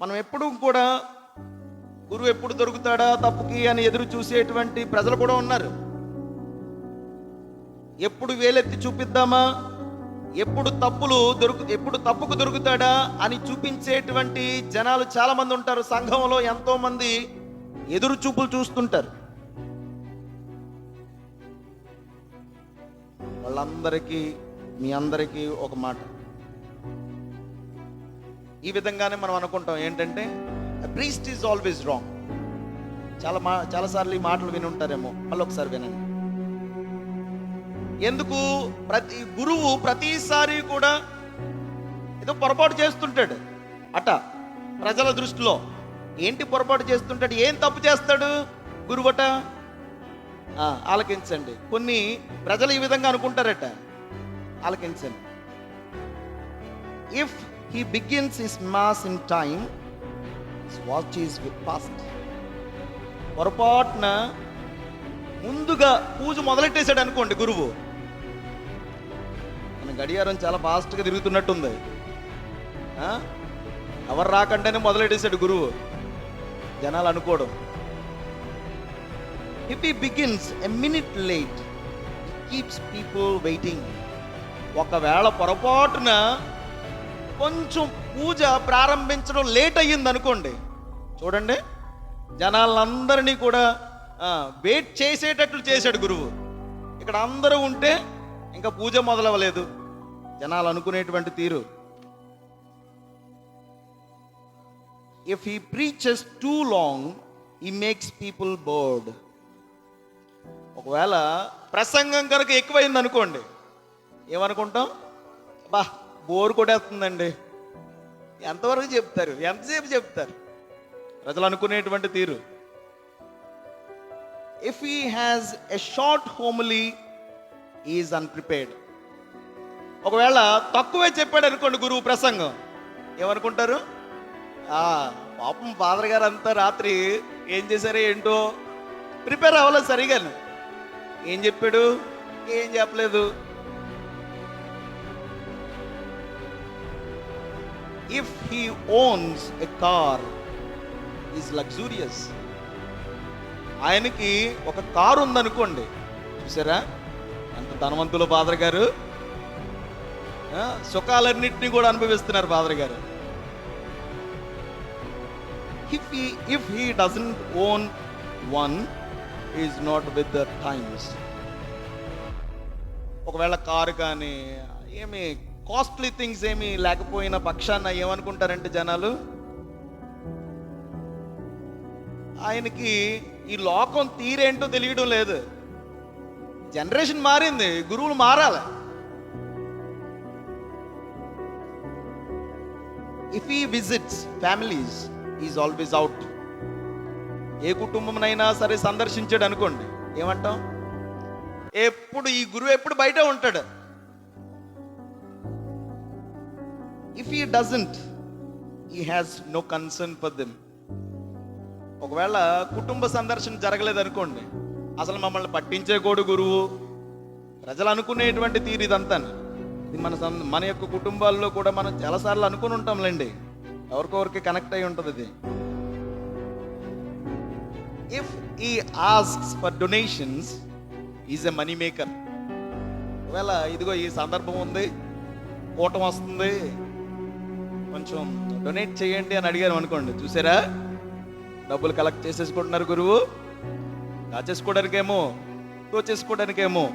మనం ఎప్పుడు కూడా గురువు ఎప్పుడు దొరుకుతాడా తప్పుకి అని ఎదురు చూసేటువంటి ప్రజలు కూడా ఉన్నారు. ఎప్పుడు వేలెత్తి చూపిద్దామా? ఎప్పుడు తప్పులు దొరుకు ఎప్పుడు తప్పుకు దొరుకుతాడా అని చూపించేటువంటి జనాలు చాలా మంది ఉంటారు. సంఘంలో ఎంతో మంది ఎదురు చూపులు చూస్తుంటారు. వాళ్ళందరికీ మీ అందరికీ ఒక మాట. ఈ విధంగానే మనం అనుకుంటాం ఏంటంటే ప్రీస్ట్ ఈజ్ ఆల్వేస్ రాంగ్ చాలా మా చాలాసార్లు ఈ మాటలు విని ఉంటారేమో మళ్ళీ ఒకసారి వినండి. ఎందుకు? ప్రతి గురువు ప్రతిసారి కూడా ఏదో పొరపాటు చేస్తుంటాడు. అట ప్రజల దృష్టిలో. ఏంటి పొరపాటు చేస్తుంటాడు? ఏం తప్పు చేస్తాడు గురువట? ఆలకించండి. కొన్ని ప్రజలు ఈ విధంగా అనుకుంటారట. ఆలకించండి. If he begins his mass in time watch is with fast పొరపాటున ముందుగా పూజ మొదలెట్టేశాడు అనుకోండి గురువు. మన గడియారం చాలా ఫాస్ట్గా తిరుగుతున్నట్టుంది. ఎవరు రాకంటేనే మొదలెట్టేశాడు గురువు. జనాలు అనుకోవడం. If he begins a minute late keeps people waiting ఒకవేళ పొరపాటున కొంచెం పూజ ప్రారంభించడం లేట్ అయ్యింది అనుకోండి చూడండి జనాలందరినీ కూడా వెయిట్ చేసేటట్లు చేశాడు గురువు. ఇక్కడ అందరూ ఉంటే ఇంకా పూజ మొదలవ్వలేదు. జనాలు అనుకునేటువంటి తీరు. If he preaches too long he makes people bored ఒకవేళ ప్రసంగం కనుక ఎక్కువైంది అనుకోండి ఏమనుకుంటాం? బా బోర్ కొట్టేస్తుందండి. ఎంతవరకు చెప్తారు? ఎంతసేపు చెప్తారు? ప్రజలు అనుకునేటువంటి తీరు. If he has a short homily is unprepared ఒకవేళ తక్కువే చెప్పాడు అనుకోండి గురువు ప్రసంగం. ఏమనుకుంటారు? పాపం ఫాదర్ గారు అంతా రాత్రి ఏం చేశారో ఏంటో ప్రిపేర్ అవ్వలేదు సరిగాను. ఏం చెప్పాడు? ఏం చెప్పలేదు? If he owns a car is luxurious ఆయనకి ఒక కారు ఉందనుకోండి చూసారా? ఎంత ధనవంతులు ఫాదర్ గారు? సుఖాలన్నింటినీ కూడా అనుభవిస్తున్నారు ఫాదర్ గారు. If he if he doesn't own one is not with the times ఒకవేళ కారు కానీ ఏమి కాస్ట్లీ థింగ్స్ ఏమి లేకపోయిన పక్షాన ఏమనుకుంటారంటే జనాలు? ఆయనకి ఈ లోకం తీరేంటో తెలియడం లేదు. జనరేషన్ మారింది గురువులు మారాలి. If he visits families is always out ఏ కుటుంబంనైనా సరే సందర్శించాడు అనుకోండి. ఏమంటాం? ఎప్పుడు ఈ గురువు ఎప్పుడు బయట ఉంటాడు. If he doesn't he has no concern for them ఒకవేళ కుటుంబ సందర్శన జరగలేదు అనుకోండి అసలు మమ్మల్ని పట్టించే కోడు గురువు. ప్రజలు అనుకునేటువంటి తీరు ఇదంతా. ఇది మన సం- మన యొక్క కుటుంబాల్లో కూడా మనం చాలాసార్లు అనుకుని ఉంటాంలేండి. ఎవరికొవరికి కనెక్ట్ అయి ఉంటుంది ఇది. If he asks for donations is a money maker ఒకవేళ ఇదిగో ఈ సందర్భం ఉంది కూటం వస్తుంది కొంచెం డొనేట్ చేయండి అని అడిగారు అనుకోండి. చూసారా? డబ్బులు కలెక్ట్ చేసేసుకుంటున్నారు గురువు. దాచేసుకోవడానికేమో దోచేసుకోవడానికేమో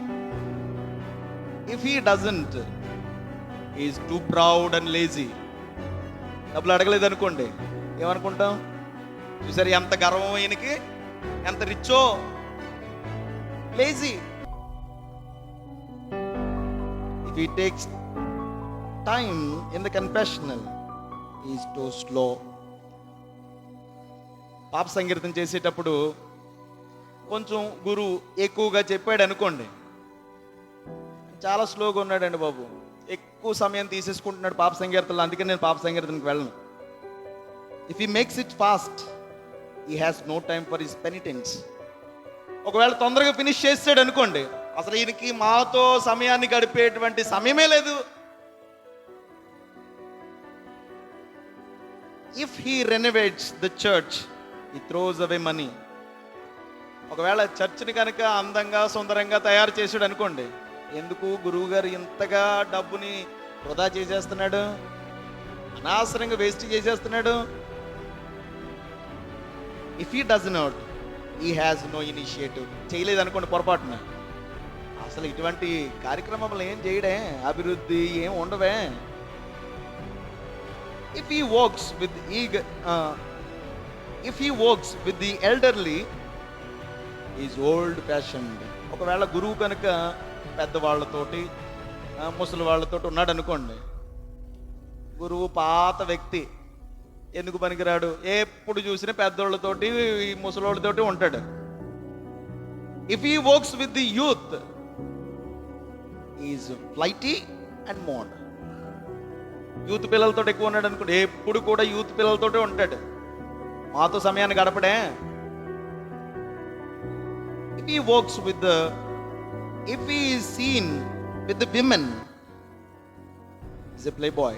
if he doesn't is too proud and lazy డబ్బులు అడగలేదు అనుకోండి. ఏమనుకుంటాం? చూసారు ఎంత గర్వం ఈయనకి? ఎంత రిచ్చో lazy if he takes time in the confessional is too slow పాప సంకీర్తన చేసేటప్పుడు కొంచెం గురువు ఎక్కువగా చెప్పాడు అనుకోండి. చాలా స్లోగా ఉన్నాడండి బాబు. ఎక్కువ సమయం తీసేసుకుంటున్నాడు పాప సంకీర్తనలు అందుకే నేను పాప సంకీర్తనకి వెళ్ళను. If he makes it fast he has no time for his penitents ఒకవేళ తొందరగా ఫినిష్ చేసాడు అనుకోండి అసలు ఈయనకి మాతో సమయాన్ని గడిపేటువంటి సమయమే లేదు. If he renovates the church he throws away money ఒకవేళ చర్చ్ని కనుక అందంగా సుందరంగా తయారు చేసాడు అనుకోండి ఎందుకు గురువు గారు ఇంతగా డబ్బుని వృధా చేసేస్తున్నాడు? అనవసరంగా వేస్ట్ చేసేస్తున్నాడు? If he does not he has no initiative చేయలేదు అనుకోండి పొరపాటున. అసలు ఇటువంటి కార్యక్రమాలు ఏం చేయడే? అభివృద్ధి ఏం ఉండవే? If he works with he if he works with the elderly is old fashion ఒకవేళ గురువు కనుక పెద్దవాళ్ళతోటి ముసలి వాళ్ళతోటి ఉన్నాడు అనుకోండి గురువు పాత వ్యక్తి. ఎందుకు పనికిరాడు? ఎప్పుడు చూసినా పెద్దోళ్ళతోటి ఈ ముసలోళ్ళతోటి ఉంటాడు. If he works with the youth is flighty and mod youth పిల్లలతో ఎక్కువ ఉన్నాడు అనుకోండి ఎప్పుడు కూడా యూత్ పిల్లలతోటే ఉంటాడు మాతో సమయాన్ని గడపడే if he works with the if he is seen with the women is a playboy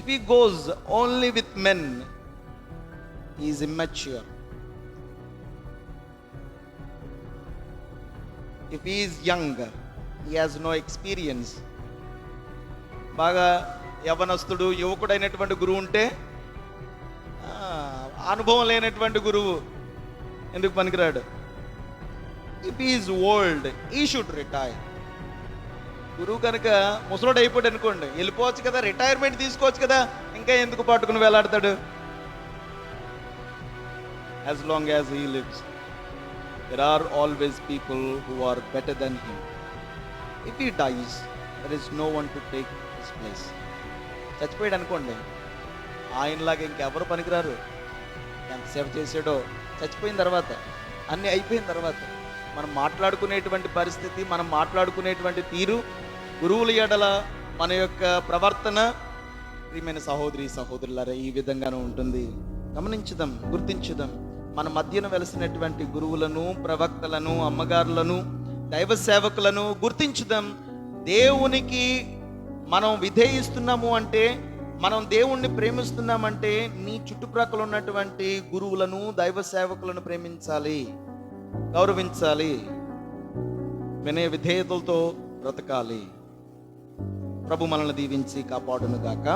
if he goes only with men he is immature if he is young బాగా యవనస్తుడు యువకుడైనటువంటి గురువు ఉంటే అనుభవం లేనటువంటి గురువు ఎందుకు పనికిరాడు? If is old he should retire గురువు కనుక ముసలోడు అయిపోయాడు అనుకోండి వెళ్ళిపోవచ్చు కదా రిటైర్మెంట్ తీసుకోవచ్చు కదా ఇంకా ఎందుకు పట్టుకుని వేలాడతాడు? As long as he lives there are always people who are better than he if he dies there is no one to take this place చచ్చిపోయాడు అనుకోండి. ఆయనలాగా ఇంకెవరు పనికిరారు? ఎంతసేపు చేసాడో చచ్చిపోయిన తర్వాత అన్నీ అయిపోయిన తర్వాత మనం మాట్లాడుకునేటువంటి పరిస్థితి మనం మాట్లాడుకునేటువంటి తీరు గురువుల ఎడల మన యొక్క ప్రవర్తన ప్రియమైన సహోదరి సహోదరులారా ఈ విధంగానే ఉంటుంది. గమనించుదాం గుర్తించుదాం. మన మధ్యన వెలసినటువంటి గురువులను ప్రవక్తలను అమ్మగారులను దైవ సేవకులను గుర్తించుదాం. దేవునికి మనం విధేయిస్తున్నాము అంటే మనం దేవుణ్ణి ప్రేమిస్తున్నామంటే నీ చుట్టుప్రక్కల ఉన్నటువంటి గురువులను దైవ సేవకులను ప్రేమించాలి గౌరవించాలి వినయ విధేయతలతో బ్రతకాలి. ప్రభు మనల్ని దీవించి కాపాడునుగాక.